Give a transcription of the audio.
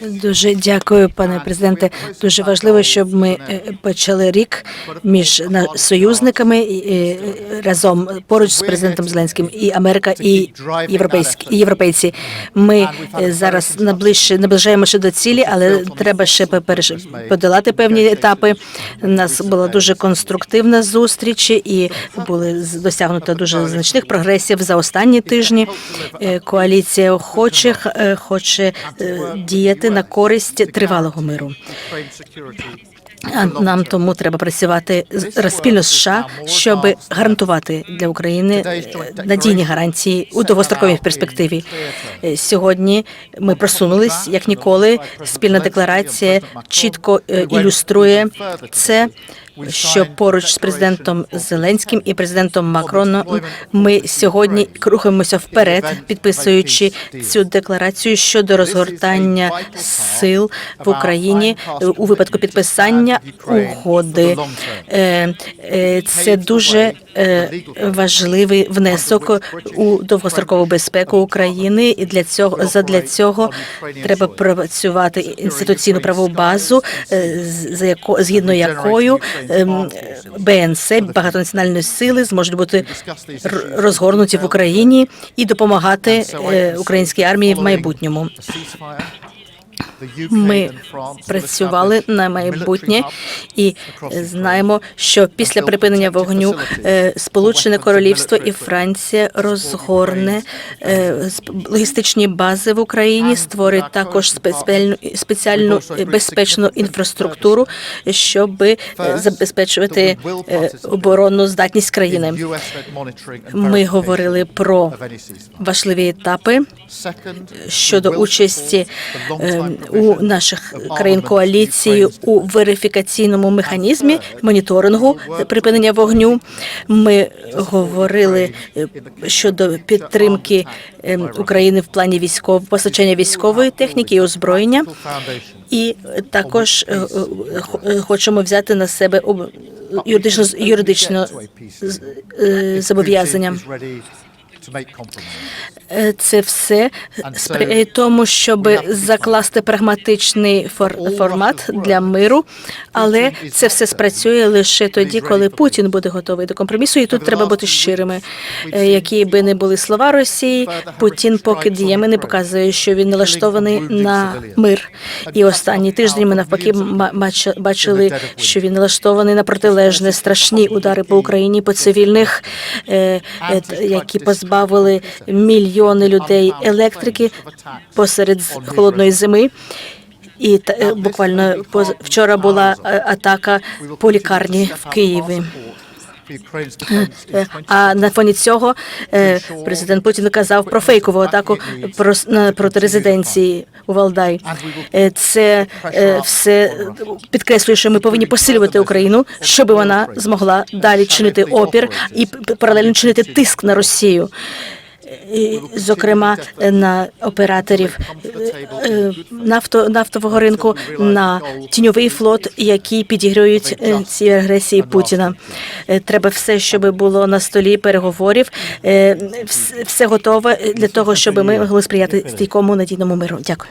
Дуже дякую, пане президенте. Дуже важливо, щоб ми е, почали рік між на- союзниками е, разом поруч з президентом Зеленським і Америка і європейські і європейці. Ми е, зараз наближче наближаємося до цілі, але треба ще подолати певні етапи. У нас була дуже конструктивна зустріч і були досягнуто дуже значних прогресів за останні тижні. Е, Коаліція охочих е, хоче е, діяти на користь тривалого миру. Нам тому треба працювати спільно з США, щоб гарантувати для України е, надійні гарантії у довгостроковій перспективі. Е, Сьогодні ми просунулись як ніколи. Спільна декларація чітко е, ілюструє це. Що поруч з президентом Зеленським і президентом Макроном ми сьогодні рухаємося вперед, підписуючи цю декларацію щодо розгортання сил в Україні у випадку підписання угоди. Е, е, Це дуже е, важливий внесок у довгострокову безпеку України, і для цього задля цього треба працювати інституційну правову базу, за яко згідно якою БНС багатонаціональної сили зможуть бути розгорнуті в Україні і допомагати е, українській армії в майбутньому. Ми працювали на майбутнє і знаємо, що після припинення вогню е, Сполучене Королівство і Франція розгорне е, логістичні бази в Україні, створить також спеціальну спеціальну безпечну інфраструктуру, щоб е, забезпечувати оборонну здатність країни. Ми говорили про важливі етапи щодо участі у наших країн коаліції у верифікаційному механізмі моніторингу припинення вогню. Ми говорили е, щодо підтримки е, України в плані військового постачання військової техніки і озброєння. І також е, е, е, хочемо взяти на себе юридично юридично з- е, зобов'язання. Е, Це все. Сприяє тому, щоб закласти прагматичний фор- формат для миру, але це все спрацює лише тоді, коли Путін буде готовий до компромісу. І тут треба бути щирими. Е, Які би не були слова Росії, Путін поки діями не показує, що він налаштований на мир. І останні тижні ми навпаки бачили, що він налаштований на протилежне страшні удари по Україні по цивільних, е, е, які позбавили мільйони людей електрики посеред холодної зими. І та, е, буквально вчора була е, атака по лікарні в Києві. Е, А на фоні цього президент Путін казав про фейкову атаку про проти резиденції у Валдай. Е, Це е, все підкреслює, що ми повинні посилювати Україну, щоб вона змогла далі чинити опір і паралельно чинити тиск на Росію. Зокрема, на операторів е, е, нафто, нафтового ринку, на тіньовий флот, які підігрують е, ці агресії Путіна. Треба все, щоб було на столі переговорів. Все готове для того, щоб ми могли сприяти стійкому надійному миру. Дякую.